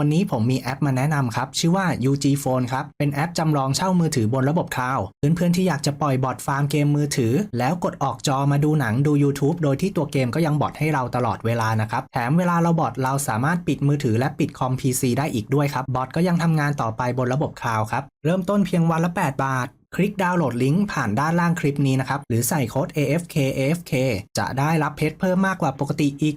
วันนี้ผมมีแอปมาแนะนำครับ ชื่อว่า UG Phone ครับ เป็นแอปจำลองเช่ามือถือบนระบบคลาวด์เพื่อนๆที่อยากจะปล่อยบอทฟาร์มเกมมือถือ แล้วกดออกจอมาดูหนังดู YouTube โดยที่ตัวเกมก็ยังบอทให้เราตลอดเวลานะครับ แถมเวลาเราบอทเราสามารถปิดมือถือและปิดคอม PC ได้อีกด้วยครับ บอทก็ยังทำงานต่อไปบนระบบคลาวด์ครับ เริ่มต้นเพียงวันละ 8 บาท คลิกดาวน์โหลดลิงก์ผ่านด้านล่างคลิปนี้นะครับ หรือใส่โค้ด AFK AFK จะได้รับเพชรเพิ่มมากกว่าปกติอีก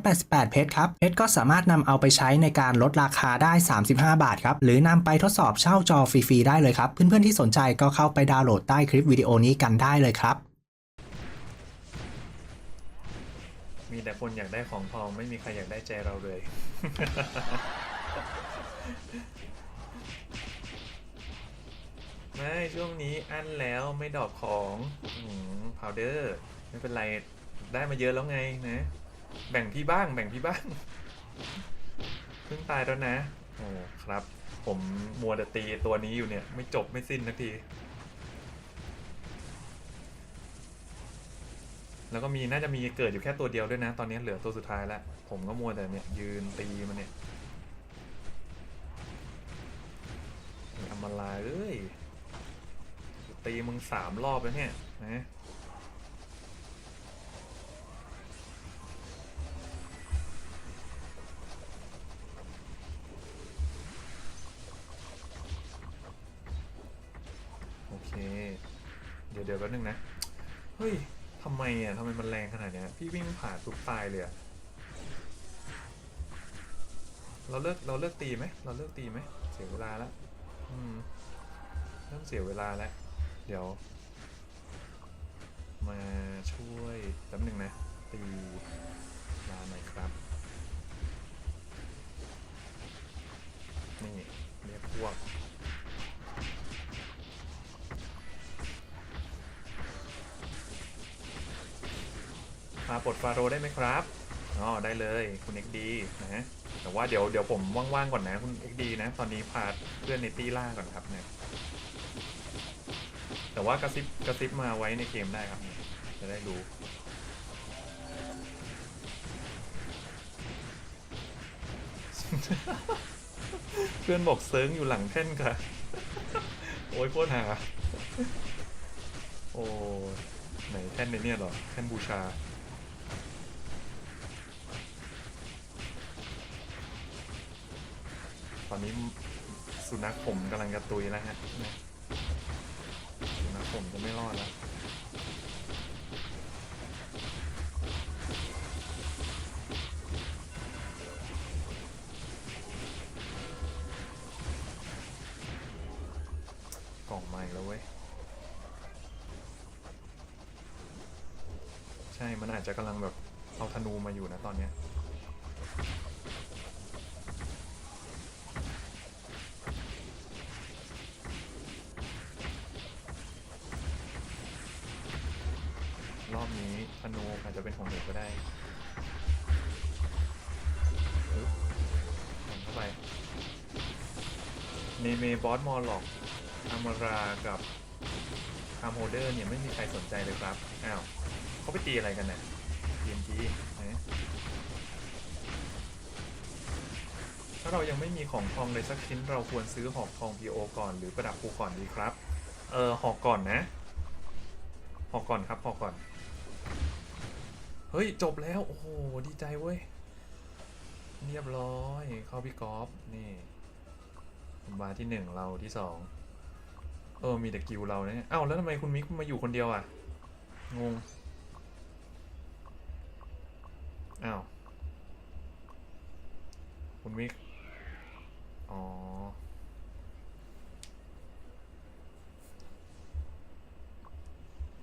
488 เพชรครับ เพชรก็สามารถนำเอาไปใช้ในการลดราคาได้ 35 บาทครับ หรือนำไปทดสอบเช่าจอฟรีๆได้เลยครับ เพื่อนๆที่สนใจก็เข้าไปดาวน์โหลดใต้คลิปวิดีโอนี้กันได้เลยครับ มีแต่คนอยากได้ของทองไม่มีใครอยากได้ใจเราเลย ไม่ช่วงนี้อั้นแล้วไม่ดอกของพาวเดอร์ไม่เป็นไรได้มาเยอะแล้วไงนะ แบ่งพี่บ้างแบ่งพี่บ้างเพิ่งตายแล้วนะโอ้ครับ ผมมัวแต่ตีตัวนี้อยู่เนี่ย ไม่จบไม่สิ้นนาที แล้วก็มีน่าจะมีเกิดอยู่แค่ตัวเดียวด้วยนะ ตอนนี้เหลือตัวสุดท้ายแล้ว ผมก็มัวแต่เนี่ยยืนตีมันเนี่ยทำอะไรเอ้ย ตีมึงสามรอบแล้วเนี่ยนะโอเค เดี๋ยวเดี๋ยวแป๊บนึงนะ เฮ้ยทำไมอะทำไมมันแรงขนาดเนี้ยพี่วิ่งผ่านทุกตายเลยอะเราเลิกเราเลิกตีไหมเราเลิกตีไหมเสียเวลาแล้วอืมเริ่มเสียเวลาแล้ว เดี๋ยว มาช่วยแป๊บหนึ่งนะตีลาหน่อยครับ นี่เรียกพวกมาปลดฟาโรได้ไหมครับ อ๋อ ได้เลยคุณเอ็กดีนะ แต่ว่าเดี๋ยวเดี๋ยวผมว่างๆก่อนนะ คุณเอ็กดีนะ ตอนนี้พาเพื่อนในตี้ล่าก่อนครับเนี่ย แต่ว่ากระซิบกระซิบมาไว้ในเกมได้ครับ จะได้รู้เพื่อนบอกเซิร์งอยู่หลังแท่นค่ะ โอ้ยโคตรหา โอ้ไหนแท่นในเนี่ยเหรอ แท่นบูชา ตอนนี้สุนัขผมกำลังจะตุยแล้วฮะนะสุนัข ผมจะไม่รอดแล้วกล่องใหม่แล้วเว้ย ใช่ มันอาจจะกำลังแบบ นูอาจจะเป็นของเด็กก็ได้ปึ๊บแทงเข้าไปเนเมบอสมอลล็อกอามารากับคามโฮเดอร์เนี่ยไม่มีใครสนใจเลยครับ อ้าวเขาไปตีอะไรกันเนี่ย TNT นะถ้าเรายังไม่มีของทองเลยสักชิ้นเราควรซื้อหอกทอง PO ก่อนหรือประดับภูก่อนดีครับ เออหอกก่อนนะ หอกก่อนครับหอกก่อน เฮ้ย จบแล้ว โอ้โห ดีใจเว้ย เรียบร้อย เข้าพี่กอล์ฟนี่มาที่หนึ่งเราที่สองเออ มีแต่กิวเราเนี่ยเอ้าแล้วทำไมคุณมิกมาอยู่คนเดียวอะ งงอ้าวคุณมิก อ๋อ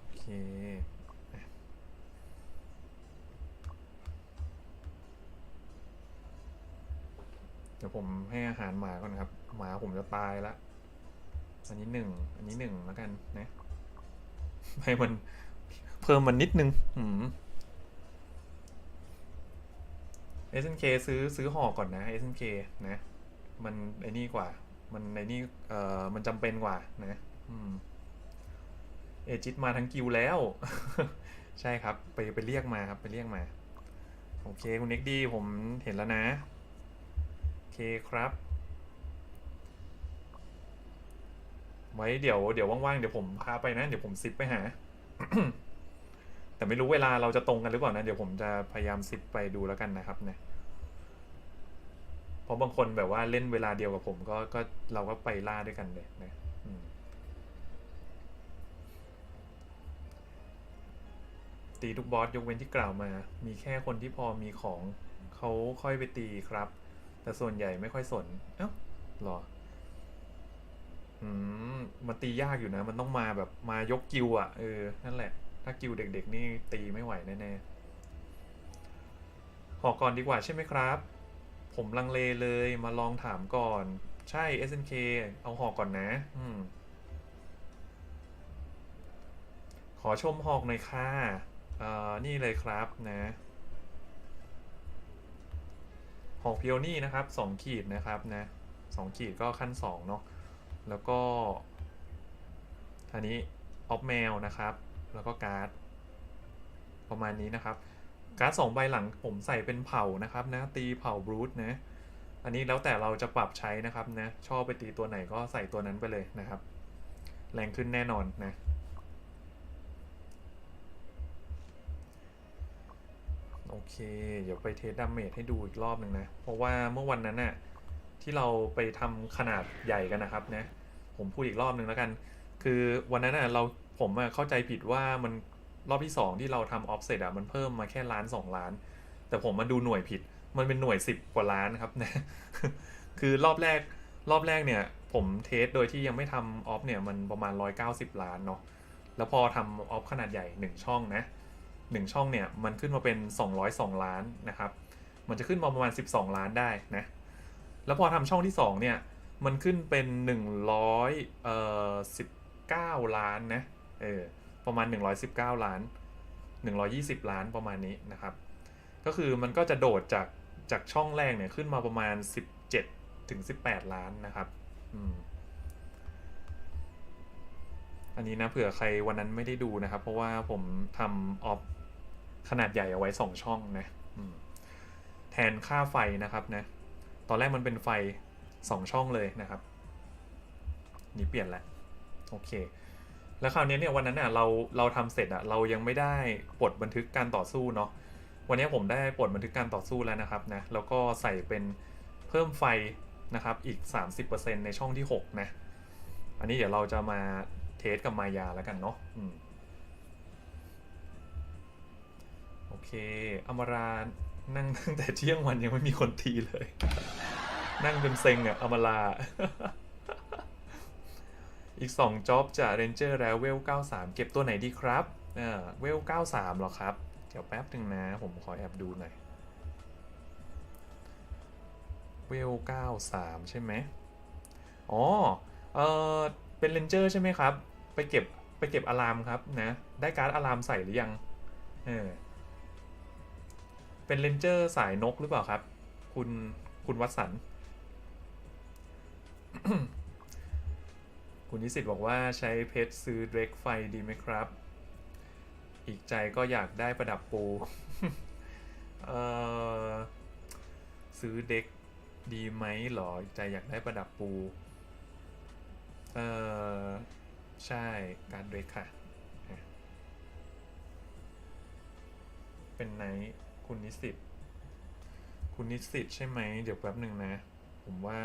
โอเค เดี๋ยวผมให้อาหารหมาก่อนครับ หมาผมจะตายละ อันนี้หนึ่ง อันนี้หนึ่งแล้วกันนะให้มันเพิ่มมันนิดนึง อืม SNK ซื้อซื้อห่อก่อนนะ SNK นะ มันไอ้นี่กว่า มันไอ้นี่เอ่อมันจำเป็นกว่านะอืมเอจิตมาทั้งกิวแล้ว ใช่ครับ ไปไปเรียกมาครับ ไปเรียกมา โอเค คุณเอ็กดีผมเห็นแล้วนะ เคครับ ไว้เดี๋ยวเดี๋ยวว่างๆ เดี๋ยวผมพาไปนะ เดี๋ยวผมซิปไปหา แต่ไม่รู้เวลาเราจะตรงกันหรือเปล่านะ เดี๋ยวผมจะพยายามซิปไปดูแล้วกันนะครับเนี่ยเพราะบางคนแบบว่าเล่นเวลาเดียวกับผม ก็ก็เราก็ไปล่าด้วยกันเลยนะตีทุกบอสยกเว้นที่กล่าวมา มีแค่คนที่พอมีของเขาค่อยไปตีครับ แต่ส่วนใหญ่ไม่ค่อยสน เอ้าหรอ อืมมันตียากอยู่นะ มันต้องมาแบบมายกกิวอะ เออ นั่นแหละ ถ้ากิวเด็กๆ นี่ตีไม่ไหวแน่ๆขอก่อนดีกว่าใช่ไหมครับ ผมลังเลเลยมาลองถามก่อน ใช่ SNK เอาหอกก่อนนะ อืม ขอชมหอกหน่อยค่ะ เอ่อ นี่เลยครับนะ หอกพิโอนี่นะครับสองขีดนะครับนะสองขีดก็ขั้นสองเนาะแล้วก็อันนี้ออฟแมวนะครับ แล้วก็การ์ดประมาณนี้นะครับ การ์ดสองใบหลังผมใส่เป็นเผ่านะครับนะตีเผ่าบรูทนะอันนี้แล้วแต่เราจะปรับใช้นะครับนะชอบไปตีตัวไหนก็ใส่ตัวนั้นไปเลยนะครับ แรงขึ้นแน่นอนนะ โอ เค เดี๋ยวไปเทสดาเมจให้ดูอีกรอบหนึ่งนะ เพราะว่าเมื่อวันนั้นน่ะที่เราไปทำขนาดใหญ่กันนะครับนะ ผมพูดอีกรอบหนึ่งแล้วกัน คือวันนั้นน่ะเราผมเข้าใจผิดว่ามันรอบที่ 2 ที่เราทำออฟเซตอะมันเพิ่มมาแค่ล้าน 2 ล้าน แต่ผมมาดูหน่วยผิด มันเป็นหน่วย 10 กว่าล้านครับนะ คือรอบแรกรอบแรกเนี่ยผมเทสโดยที่ยังไม่ทำออฟเนี่ยมันประมาณ 190 ล้านเนาะ แล้วพอทำออฟขนาดใหญ่ 1 ช่องนะ หนึ่งช่องเนี่ยมันขึ้นมาเป็น 202 ล้านนะครับ มันจะขึ้นมาประมาณ 12 ล้านได้นะ แล้วพอทำช่องที่ 2 เนี่ย มันขึ้นเป็น100เอ่อ19 ล้านนะเออประมาณ 119 ล้าน 120 ล้านประมาณนี้นะครับ ก็คือมันก็จะโดดจากจากช่องแรกเนี่ยขึ้นมาประมาณ 17ถึง18 ล้านนะครับอืมอันนี้นะเผื่อใครวันนั้นไม่ได้ดูนะครับ เพราะว่าผมทำออฟ ขนาดใหญ่เอาไว้ 2 ช่องนะแทนค่าไฟนะครับนะ ตอนแรกมันเป็นไฟ 2 ช่องเลยนะครับ นี่เปลี่ยนแล้วโอเค แล้วคราวนี้เนี่ยวันนั้นอะเราเราทำเสร็จอะเรายังไม่ได้ปลดบันทึกการต่อสู้เนาะวันนี้ผมได้ปลดบันทึกการต่อสู้แล้วนะครับนะแล้วก็ใส่เป็นเพิ่มไฟนะครับอีก 30%ในช่องที่ 6 นะ อันนี้เดี๋ยวเราจะมาเทสกับมายาแล้วกันเนาะ โอเค อมรานั่งตั้งแต่เที่ยงวันยังไม่มีคนทีเลย นั่งจนเซ็งอะอมรา อีก2จ็อบจะเรนเจอร์แล้วเวล 93 เก็บตัวไหนดีครับเออเวล 93เหรอครับ เดี๋ยวแป๊บหนึ่งนะ ผมขอแอบดูหน่อย เวล 93 ใช่ไหมอ๋อ เออเป็นเรนเจอร์ใช่ไหมครับ ไปเก็บไปเก็บอะลามครับนะ ได้การ์ดอะลามใส่หรือยัง เออ เป็นเรนเจอร์สายนกหรือเปล่าครับ คุณคุณวัตสัน คุณนิสิตบอกว่าใช้เพชรซื้อเดรกไฟดีไหมครับ อีกใจก็อยากได้ประดับปูเออซื้อเด็กดีไหมหรอ ใจอยากได้ประดับปู เออใช่การเดรกค่ะ เป็นไนท์ คุณนิสิตคุณนิสิตใช่ไหม เดี๋ยวแป๊บหนึ่งนะ ผมว่า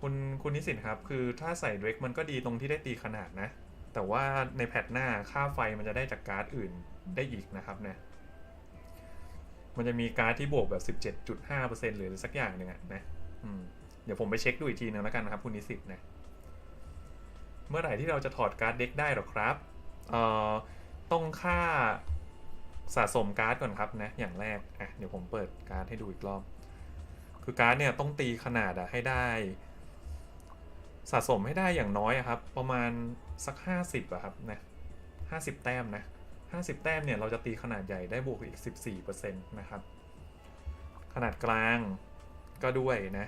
คุณคุณนิสิตครับ คือถ้าใส่เดรกมันก็ดีตรงที่ได้ตีขนาดนะ แต่ว่าในแพทหน้าค่าไฟมันจะได้จากการ์ดอื่นได้อีกนะครับนะมันจะมีการ์ดที่บวกแบบ 17.5%หรือสักอย่างหนึ่งอะนะ อืม เดี๋ยวผมไปเช็คดูอีกทีนึงแล้วกันนะครับคุณนิสิตนะเมื่อไหร่ที่เราจะถอดการ์ดเด็กได้หรอครับเอ่อต้องค่าสะสมการ์ดก่อนครับนะอย่างแรกอะเดี๋ยวผมเปิดการ์ดให้ดูอีกรอบ คือการ์ดเนี่ยต้องตีขนาดอะให้ได้ สะสมให้ได้อย่างน้อยอะครับ ประมาณสัก 50อะครับนะ50 แต้มนะ50 แต้มเนี่ยเราจะตีขนาดใหญ่ได้บวกอีก 14%นะครับ ขนาดกลางก็ด้วยนะ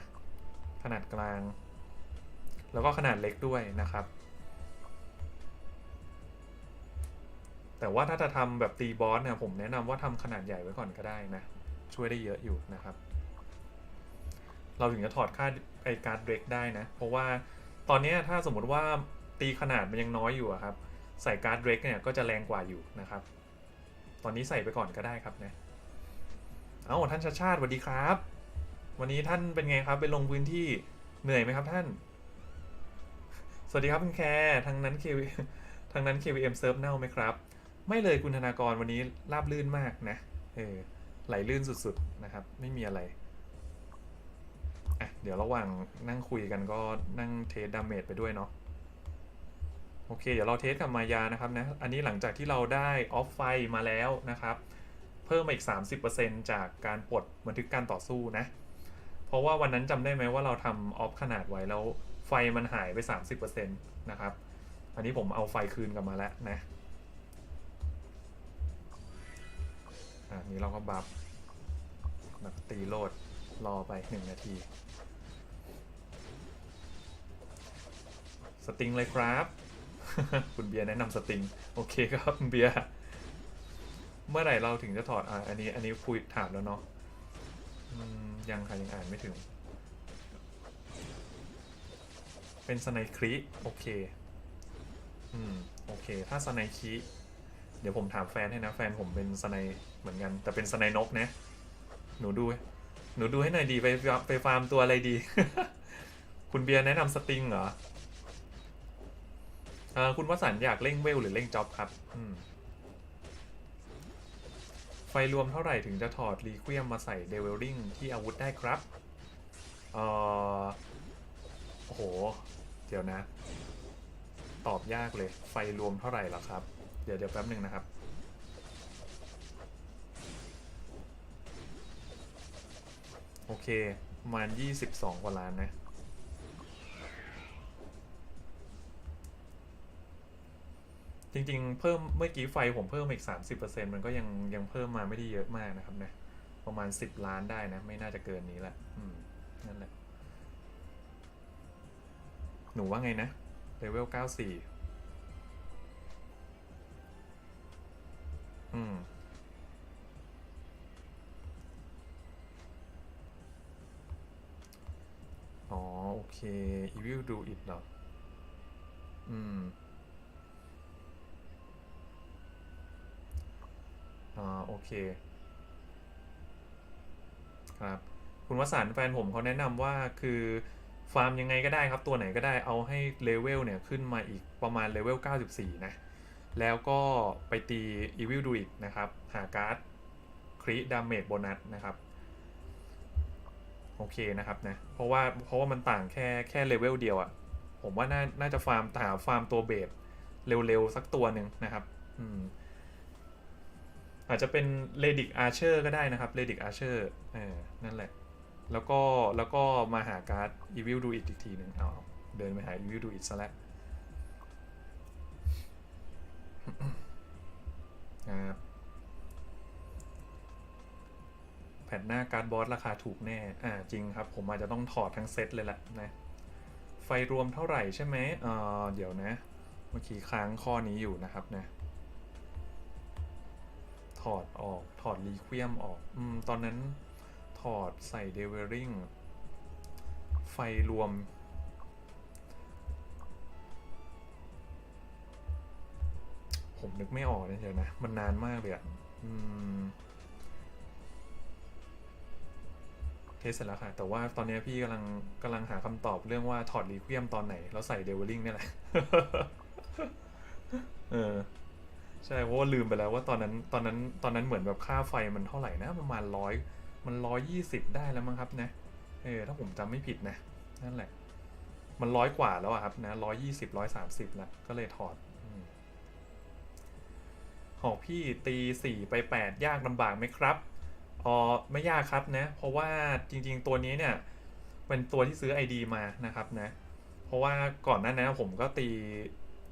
ขนาดกลาง แล้วก็ขนาดเล็กด้วยนะครับ แต่ว่าถ้าจะทำแบบตีบอสเนี่ยผมแนะนำว่าทำขนาดใหญ่ไว้ก่อนก็ได้นะ ช่วยได้เยอะอยู่นะครับ เราถึงจะถอดค่าไอการเบรกได้นะ เพราะว่าตอนนี้ถ้าสมมติว่าตีขนาดมันยังน้อยอยู่อะครับ ใส่การ์ดเบรกเนี่ยก็จะแรงกว่าอยู่นะครับ ตอนนี้ใส่ไปก่อนก็ได้ครับนะ เอ้าท่านชาชาติสวัสดีครับ วันนี้ท่านเป็นไงครับไปลงพื้นที่เหนื่อยไหมครับท่าน สวัสดีครับคุณแคร์ทางนั้น KV ทางนั้น KVM เซิร์ฟเน่าไหมครับ ไม่เลยคุณธนากรวันนี้ราบลื่นมากนะเออไหลลื่นสุดๆนะครับ ไม่มีอะไรอะเดี๋ยวระหว่างนั่งคุยกันก็นั่งเทสดาเมจไปด้วยเนาะโอเค เดี๋ยวเราเทสกับมายานะครับนะ อันนี้หลังจากที่เราได้ออฟไฟมาแล้วนะครับ เพิ่มมาอีก 30%จากการปลดบันทึกการต่อสู้นะ เพราะว่าวันนั้นจำได้ไหมว่าเราทำออฟขนาดไว้แล้วไฟมันหายไป 30%นะครับ อันนี้ผมเอาไฟคืนกลับมาแล้วนะอะนี้เราก็บัฟแบบตีโลดรอไป 1 นาที สติงเลยครับ คุณเบียร์แนะนำสติง โอเคครับคุณเบียร์ เมื่อไหร่เราถึงจะถอดอะอันนี้อันนี้คุยถามแล้วเนาะ อืมยังค่ะยังอ่านไม่ถึง เป็นสไนคริโอเค อืม โอเค ถ้าสไนคริเดี๋ยวผมถามแฟนให้นะ แฟนผมเป็นสไนเหมือนกัน แต่เป็นสไนนกนะ หนูดู หนูดูให้หน่อยดีไปไปฟาร์มตัวอะไรดี คุณเบียร์แนะนำสติงเหรออคุณวสันอยากเร่งเวลหรือเร่งจ็อบครับ อืม ฟรวมเท่าไหร่ถึงจะถอดรีเควมมาใส่เดเวลลิงที่อาวุธได้ครับเออโอ้โห เดี๋ยวนะ ตอบยากเลย ไฟรวมเท่าไหร่ล่ะครับ เดี๋ยวเดี๋ยวแป๊บหนึ่งนะครับ โอเค ประมาณ 22 กว่าล้านนะ จริงๆ เพิ่มเมื่อกี้ไฟผมเพิ่มอีก 30%มันก็ยังยังเพิ่มมาไม่ได้เยอะมากนะครับนะประมาณ 10 ล้านได้นะ ไม่น่าจะเกินนี้แหละอืมนั่นแหละ หนูว่าไงนะเลเวล 94 อืมอ๋อ โอเค Evil Do It เหรอ อืม อ่า โอ เค ครับ คุณวสันแฟนผมเขาแนะนำว่าคือฟาร์มยังไงก็ได้ครับ ตัวไหนก็ได้เอาให้เลเวลเนี่ยขึ้นมาอีกประมาณเลเวล 94 นะ แล้วก็ไปตี Evil Do It นะครับ หาการ์ดคริดามเมจโบนัสนะครับโอเคนะครับนะ เพราะว่าเพราะว่ามันต่างแค่แค่เลเวลเดียวอะ่ะ ผมว่าน่าน่าจะฟาร์มหาฟาร์มตัวเบสเร็วๆ สักตัวหนึ่งนะครับ อืม อาจจะเป็นเลดิกอาร์เชอร์ก็ได้นะครับเลดิกอาร์เชอร์เออนั่นแหละ แล้วก็แล้วก็มาหาการ์ด Evil Do It อีกทีหนึ่งเอาเดินไปหา Evil Do It ซะแล้วครับแผ่นหน้าการ์ดบอสราคาถูกแน่ อ่าจริงครับ ผมอาจจะต้องถอดทั้งเซตเลยแหละนะ ไฟรวมเท่าไหร่ใช่ไหมเออเดี๋ยวนะ เมื่อกี้ค้างข้อนี้อยู่นะครับนะ อดออก ถอดรีเควมออกอืมตอนนั้นถอดใส่เดเวริงไฟรวม ผมนึกไม่ออกเลยเดี๋ยวนะ มันนานมากเลยอะอืมเทสเสร็จแล้วค่ะ แต่ว่าตอนนี้พี่กำลังกำลังหาคำตอบเรื่องว่าถอดรีเควมตอนไหน แล้วใส่เดเวลิงนี่ยแหละ เออ ใช่เพราะว่าลืมไปแล้วว่าตอนนั้นตอนนั้นตอนนั้นเหมือนแบบค่าไฟมันเท่าไหร่นะประมาณร้อยมันร้อยยี่สิบได้แล้วมั้งครับนะเออถ้าผมจำไม่ผิดนะนั่นแหละ มันร้อยกว่าแล้วอะครับนะร้อยยี่สิบร้อยสามสิบแล้วก็เลยถอดอืมหอกพี่ตีสี่ไปแปดยากลำบากไหมครับอ๋อไม่ยากครับนะเพราะว่าจริง ๆ ตัวนี้เนี่ยเป็นตัวที่ซื้อ ID มานะครับนะเพราะว่าก่อนหน้านั้นผมก็ตี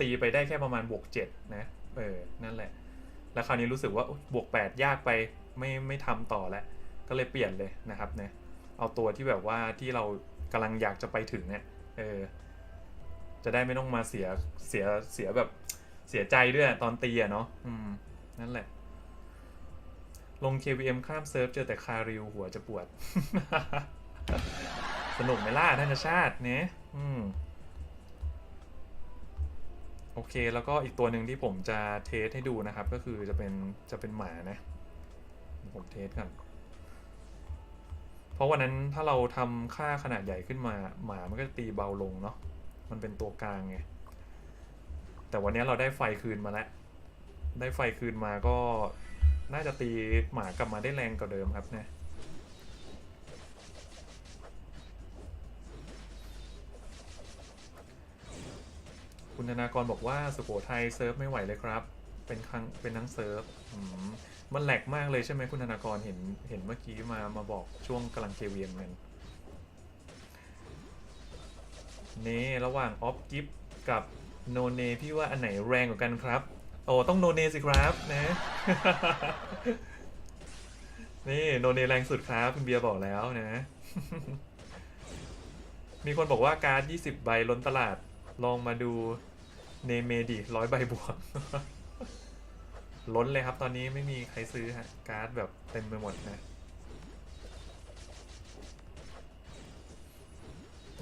ตีไปได้แค่ประมาณบวกเจ็ดนะ เออ นั่นแหละ แล้วคราวนี้รู้สึกว่าบวกแปดยากไปไม่ไม่ทำต่อแล้วก็เลยเปลี่ยนเลยนะครับเนี่ยเอาตัวที่แบบว่าที่เรากำลังอยากจะไปถึงเนี่ยเออ จะได้ไม่ต้องมาเสียเสียเสียแบบเสียใจด้วยตอนตีอะเนาะอืม นั่นแหละ ลง KVM ข้ามเซิร์ฟเจอแต่คาริวหัวจะปวด สนุกไหมล่ะท่านชาติเนี่ยอืม โอเค แล้วก็อีกตัวหนึ่งที่ผมจะเทสให้ดูนะครับ ก็คือจะเป็นจะเป็นหมานะ ผมเทสกัน เพราะวันนั้นถ้าเราทำค่าขนาดใหญ่ขึ้นมา หมามันก็จะตีเบาลงเนาะ มันเป็นตัวกลางไง แต่วันนี้เราได้ไฟคืนมาแล้ว ได้ไฟคืนมาก็น่าจะตีหมากลับมาได้แรงกว่าเดิมครับเนี่ย คุณธนากรบอกว่าสุโขทัยเซิร์ฟไม่ไหวเลยครับ เป็นครั้งเป็นทั้งเซิร์ฟมันแหลกมากเลยใช่ไหมคุณธนากรเห็นเห็นเมื่อกี้มามาบอกช่วงกำลังเกเวียนกันนี่ระหว่างออฟกิฟกับโนเนพี่ว่าอันไหนแรงกว่ากันครับ โอ้ต้องโนเนสิครับนะ นี่โนเนแรงสุดครับคุณเบียร์บอกแล้วนะ มีคนบอกว่าการ์ด 20 ใบล้นตลาด ลองมาดูเนเมดิร้อยใบบวก ล้นเลยครับตอนนี้ไม่มีใครซื้อฮะ การ์ดแบบเต็มไปหมดนะ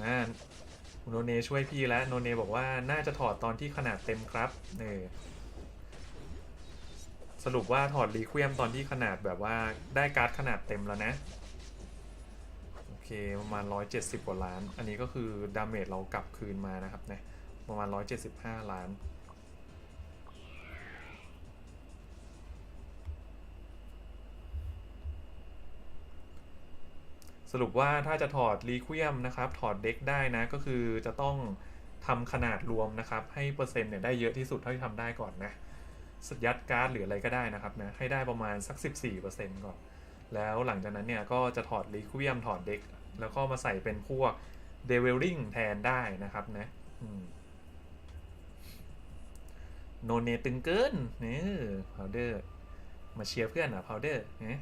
น่าโนเนช่วยพี่แล้วโนเนบอกว่าน่าจะถอดตอนที่ขนาดเต็มครับเออสรุปว่าถอดรีเควมตอนที่ขนาดแบบว่าได้การ์ดขนาดเต็มแล้วนะ เคประมาณ 170 กว่าล้าน อันนี้ก็คือดาเมจเรากลับคืนมานะครับเนี่ยประมาณ 175 ล้าน สรุปว่าถ้าจะถอดรีค u ยมนะครับ ถอดเด็กได้นะ ก็คือจะต้องทำขนาดรวมนะครับ ให้เปอร์เซ็นต์เนี่ยได้เยอะที่สุดเท่าที่ทำได้ก่อนนะสยัดการ์ดหรืออะไรก็ได้นะครับนะให้ได้ประมาณสัก 14%ก่อน แล้วหลังจากนั้นเนี่ยก็จะถอดรีค u ยมถอดเด็ก แล้วก็มาใส่เป็นพวกเดเวลลิงแทนได้นะครับนะโนเนตึงเกินเนี่ยพาวเดอร์มาเชียร์เพื่อนอะพาวเดอร์เนี่ย